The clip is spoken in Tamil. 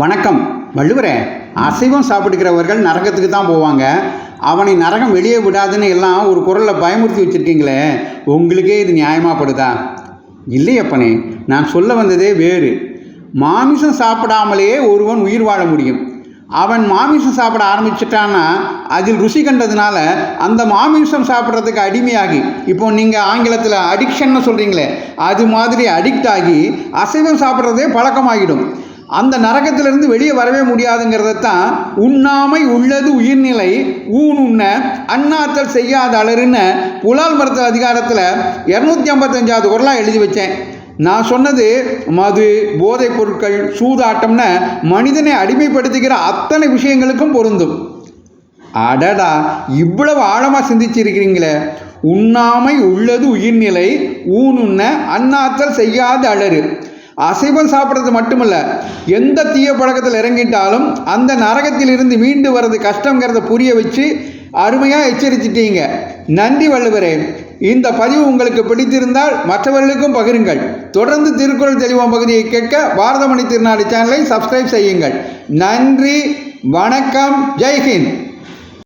வணக்கம். வள்ளுவரே அசைவம் சாப்பிட்டுக்கிறவர்கள் நரகத்துக்கு தான் போவாங்க. அவனை நரகம் வெளியே விடாதுன்னு எல்லாம் ஒரு குரலில் பயமுறுத்தி வச்சுருக்கீங்களே உங்களுக்கே இது நியாயமாகப்படுதா இல்லையப்பனே நான் சொல்ல வந்ததே வேறு. மாமிசம் சாப்பிடாமலேயே ஒருவன் உயிர் வாழ முடியும். அவன் மாமிசம் சாப்பிட ஆரம்பிச்சிட்டான்னா அதில் ருசி கண்டதுனால அந்த மாமிசம் சாப்பிட்றதுக்கு அடிமையாகி இப்போ நீங்கள் ஆங்கிலத்தில் அடிக்ஷன்னு சொல்கிறீங்களே அது மாதிரி அடிக்ட் ஆகி அசைவம் சாப்பிட்றதே பழக்கமாகிடும். அந்த நரகத்திலிருந்து வெளியே வரவே முடியாதுங்கிறதத்தான் உண்ணாமை உள்ளது உயிர்நிலை ஊன் உண்ண அண்ணாத்தல் செய்யாத அலருன்னு புலால் மருத்துவ அதிகாரத்தில் இரநூத்தி ஐம்பத்தஞ்சாவது குரலாக எழுதி வச்சேன். நான் சொன்னது மது போதைப் பொருட்கள் சூதாட்டம்னு மனிதனை அடிமைப்படுத்துகிற அத்தனை விஷயங்களுக்கும் பொருந்தும். அடடா இவ்வளவு ஆழமாக சிந்திச்சிருக்கிறீங்களே. உண்ணாமை உள்ளது உயிர்நிலை ஊனுண்ண அண்ணாத்தல் செய்யாத அழறு அசைவம் சாப்பிட்றது மட்டுமல்ல எந்த தீய பழக்கத்தில் இறங்கிட்டாலும் அந்த நரகத்திலிருந்து மீண்டு வர்றது கஷ்டங்கிறத புரிய வச்சு அருமையாக எச்சரிச்சிட்டீங்க. நன்றி வள்ளுவரே. இந்த பதிவு உங்களுக்கு பிடித்திருந்தால் மற்றவர்களுக்கும் பகிருங்கள். தொடர்ந்து திருக்குறள் தெளிவாம் பகுதியை கேட்க பாரதமணி திருநாடு சேனலை சப்ஸ்கிரைப் செய்யுங்கள். நன்றி வணக்கம் ஜெய்ஹிந்த்.